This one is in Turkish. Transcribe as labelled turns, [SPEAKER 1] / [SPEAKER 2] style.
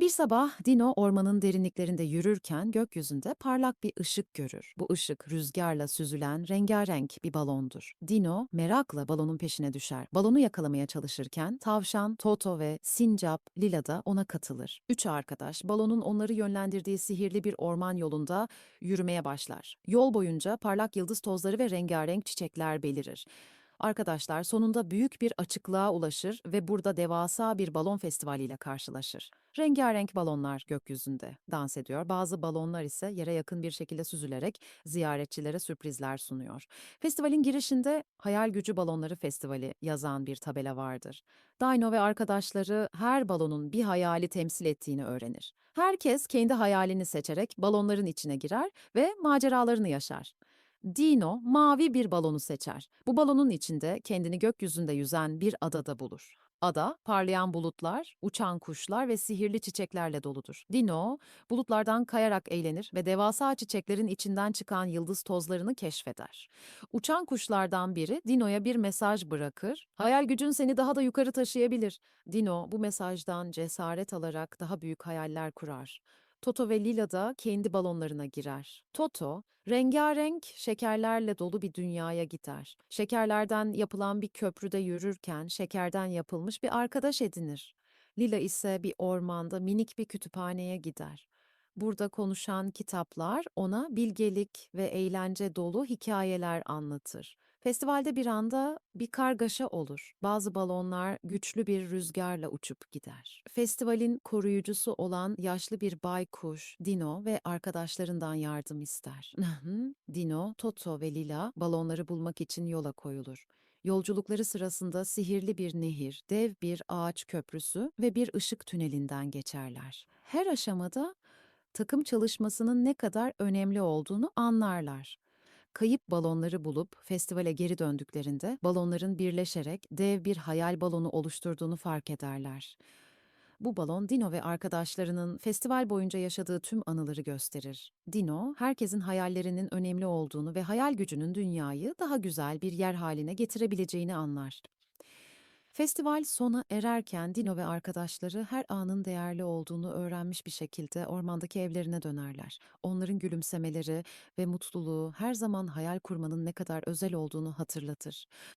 [SPEAKER 1] Bir sabah Dino ormanın derinliklerinde yürürken gökyüzünde parlak bir ışık görür. Bu ışık rüzgarla süzülen rengarenk bir balondur. Dino merakla balonun peşine düşer. Balonu yakalamaya çalışırken tavşan, Toto ve Sincap, Lila da ona katılır. Üç arkadaş balonun onları yönlendirdiği sihirli bir orman yolunda yürümeye başlar. Yol boyunca parlak yıldız tozları ve rengarenk çiçekler belirir. Arkadaşlar sonunda büyük bir açıklığa ulaşır ve burada devasa bir balon festivaliyle karşılaşır. Rengarenk balonlar gökyüzünde dans ediyor. Bazı balonlar ise yere yakın bir şekilde süzülerek ziyaretçilere sürprizler sunuyor. Festivalin girişinde Hayal Gücü Balonları Festivali yazan bir tabela vardır. Dino ve arkadaşları her balonun bir hayali temsil ettiğini öğrenir. Herkes kendi hayalini seçerek balonların içine girer ve maceralarını yaşar. Dino mavi bir balonu seçer. Bu balonun içinde kendini gökyüzünde yüzen bir adada bulur. Ada, parlayan bulutlar, uçan kuşlar ve sihirli çiçeklerle doludur. Dino, bulutlardan kayarak eğlenir ve devasa çiçeklerin içinden çıkan yıldız tozlarını keşfeder. Uçan kuşlardan biri Dino'ya bir mesaj bırakır. Hayal gücün seni daha da yukarı taşıyabilir. Dino bu mesajdan cesaret alarak daha büyük hayaller kurar. Toto ve Lila da kendi balonlarına girer. Toto, rengarenk şekerlerle dolu bir dünyaya gider. Şekerlerden yapılan bir köprüde yürürken şekerden yapılmış bir arkadaş edinir. Lila ise bir ormanda minik bir kütüphaneye gider. Burada konuşan kitaplar ona bilgelik ve eğlence dolu hikayeler anlatır. Festivalde bir anda bir kargaşa olur. Bazı balonlar güçlü bir rüzgarla uçup gider. Festivalin koruyucusu olan yaşlı bir baykuş, Dino ve arkadaşlarından yardım ister. Dino, Toto ve Lila balonları bulmak için yola koyulur. Yolculukları sırasında sihirli bir nehir, dev bir ağaç köprüsü ve bir ışık tünelinden geçerler. Her aşamada takım çalışmasının ne kadar önemli olduğunu anlarlar. Kayıp balonları bulup festivale geri döndüklerinde balonların birleşerek dev bir hayal balonu oluşturduğunu fark ederler. Bu balon Dino ve arkadaşlarının festival boyunca yaşadığı tüm anıları gösterir. Dino, herkesin hayallerinin önemli olduğunu ve hayal gücünün dünyayı daha güzel bir yer haline getirebileceğini anlar. Festival sona ererken Dino ve arkadaşları her anın değerli olduğunu öğrenmiş bir şekilde ormandaki evlerine dönerler. Onların gülümsemeleri ve mutluluğu her zaman hayal kurmanın ne kadar özel olduğunu hatırlatır.